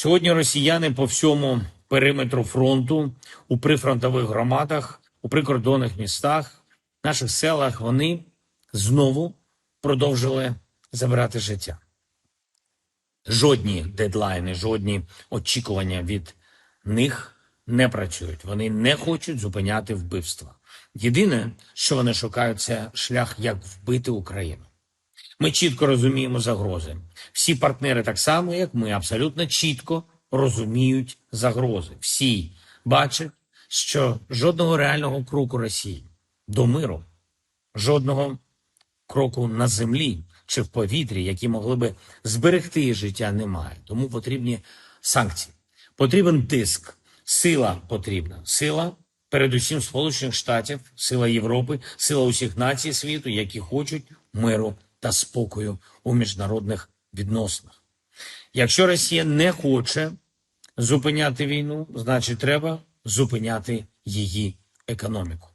Сьогодні росіяни по всьому периметру фронту, у прифронтових громадах, у прикордонних містах, наших селах вони знову продовжили забирати життя. Жодні дедлайни, жодні очікування від них не працюють. Вони не хочуть зупиняти вбивства. Єдине, що вони шукають, це шлях, як вбити Україну. Ми чітко розуміємо загрози. Всі партнери, так само як ми, абсолютно чітко розуміють загрози. Всі бачать, що жодного реального кроку Росії до миру, жодного кроку на землі чи в повітрі, які могли би зберегти життя, немає. Тому потрібні санкції. Потрібен тиск, сила потрібна. Сила, передусім Сполучених Штатів, сила Європи, сила усіх націй світу, які хочуть миру та спокою у міжнародних відносинах. Якщо Росія не хоче зупиняти війну, значить треба зупиняти її економіку.